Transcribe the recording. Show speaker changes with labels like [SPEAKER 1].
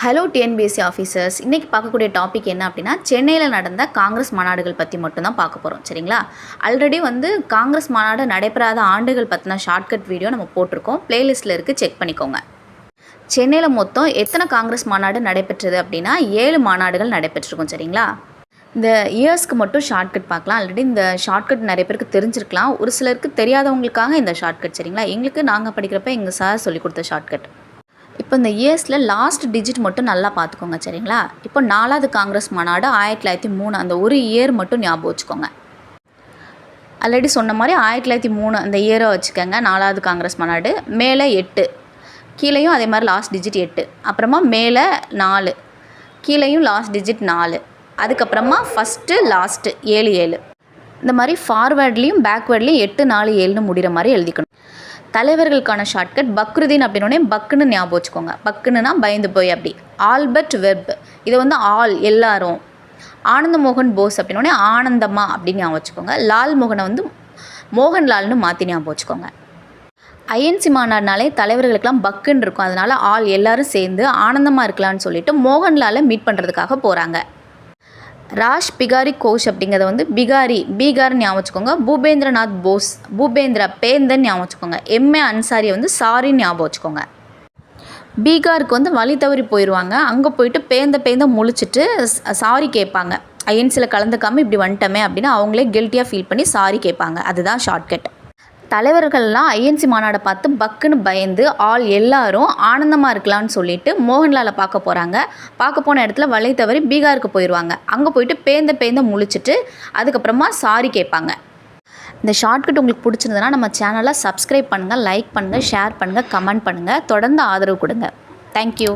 [SPEAKER 1] Hello TNPSC officers இன்றைக்கி பார்க்கக்கூடிய topic என்ன அப்படின்னா சென்னையில் நடந்த காங்கிரஸ் மாநாடுகள் பற்றி மட்டும்தான் பார்க்க போகிறோம் சரிங்களா? ஆல்ரெடி வந்து காங்கிரஸ் மாநாடு நடைபெறாத ஆண்டுகள் பற்றின ஷார்ட்கட் வீடியோ நம்ம போட்டிருக்கோம். பிளேலிஸ்ட்டில் இருக்குது செக் பண்ணிக்கோங்க. சென்னையில் மொத்தம் எத்தனை காங்கிரஸ் மாநாடு நடைபெற்றது அப்படின்னா ஏழு மாநாடுகள் நடைபெற்றிருக்கும். சரிங்களா? இந்த இயர்ஸ்க்கு மட்டும் ஷார்ட்கட் பார்க்கலாம். ஆல்ரெடி இந்த ஷார்ட்கட் நிறைய பேருக்கு தெரிஞ்சிருக்கலாம். ஒரு சிலருக்கு தெரியாதவங்களுக்காக இந்த ஷார்ட்கட் சரிங்களா? எங்களுக்கு நாங்கள் படிக்கிறப்ப எங்கள் சார் சொல்லி கொடுத்த ஷார்ட்கட் இப்போ இந்த இயர்ஸில் லாஸ்ட் டிஜிட் மட்டும் நல்லா பார்த்துக்கோங்க சரிங்களா? இப்போ நாலாவது காங்கிரஸ் மாநாடு ஆயிரத்தி தொள்ளாயிரத்தி மூணு அந்த ஒரு இயர் மட்டும் ஞாபகம் வச்சுக்கோங்க. ஆல்ரெடி சொன்ன மாதிரி ஆயிரத்தி தொள்ளாயிரத்தி மூணு அந்த இயரை வச்சுக்கோங்க நாலாவது காங்கிரஸ் மாநாடு. மேலே எட்டு கீழேயும் அதே மாதிரி லாஸ்ட் டிஜிட் எட்டு அப்புறமா மேலே நாலு கீழேயும் லாஸ்ட் டிஜிட் நாலு அதுக்கப்புறமா ஃபஸ்ட்டு லாஸ்ட்டு ஏழு ஏழு. இந்த மாதிரி ஃபார்வேர்ட்லேயும் பேக்வேர்ட்லேயும் எட்டு நாலு ஏழுன்னு முடிகிற மாதிரி எழுதிக்கணும். தலைவர்களுக்கான ஷார்ட்கட் பக்ருதீன் அப்படின்னே பக்குன்னு ஞாபகம் வச்சுக்கோங்க. பக்குன்னுனா பயந்து போய் அப்படி. ஆல்பர்ட் வெப் இது வந்து ஆல் எல்லாரும். ஆனந்த மோகன் போஸ் அப்படின்னோடனே ஆனந்தமா அப்படின்னு ஞாபகம் வச்சுக்கோங்க. லால் மோகனை வந்து மோகன்லால்னு மாற்றி ஞாபகம் வச்சுக்கோங்க. ஐஎன்சி மாநாடுனாலே தலைவர்களுக்கெல்லாம் பக்குன்னு இருக்கும். அதனால ஆள் எல்லாரும் சேர்ந்து ஆனந்தமாக இருக்கலாம்னு சொல்லிட்டு மோகன்லாலை மீட் பண்ணுறதுக்காக போகிறாங்க ராஷ் பிகாரி கோஷ் அப்படிங்கிறத வந்து பிகாரி பீகார் ஞாபகம் வச்சுக்கோங்க. பூபேந்திரநாத் போஸ் பூபேந்திர பேந்தன் ஞாபகம் வச்சுக்கோங்க. எம்ஏ அன்சாரியை வந்து சாரி ஞாபகம் வச்சுக்கோங்க. பீகாருக்கு வந்து வழி தவறி போயிடுவாங்க அங்கே போயிட்டு பேந்த பேந்த முழிச்சிட்டு சாரி கேட்பாங்க. ஐஎன்சியில் கலந்துக்காமல் இப்படி வந்துட்டோமே அப்படின்னு அவங்களே கில்ட்டியாக ஃபீல் பண்ணி சாரி கேட்பாங்க. அதுதான் ஷார்ட்கட் தலைவர்கள்லாம் ஐஎன்சி மாநாடை பார்த்து பக்குன்னு பயந்து ஆள் எல்லாரும் ஆனந்தமாக இருக்கலாம்னு சொல்லிட்டு மோகன்லாலை பார்க்க போகிறாங்க பார்க்க போன இடத்துல வலை தவறி பீகாருக்கு போயிடுவாங்க அங்கே போயிட்டு பேந்த பேந்த முழிச்சிட்டு அதுக்கப்புறமா சாரி கேட்பாங்க. இந்த ஷார்ட்கட் உங்களுக்கு பிடிச்சிருந்ததுன்னா நம்ம சேனலை சப்ஸ்கிரைப் பண்ணுங்கள் லைக் பண்ணுங்கள் ஷேர் பண்ணுங்கள் கமெண்ட் பண்ணுங்கள் தொடர்ந்து ஆதரவு கொடுங்க. தேங்க்யூ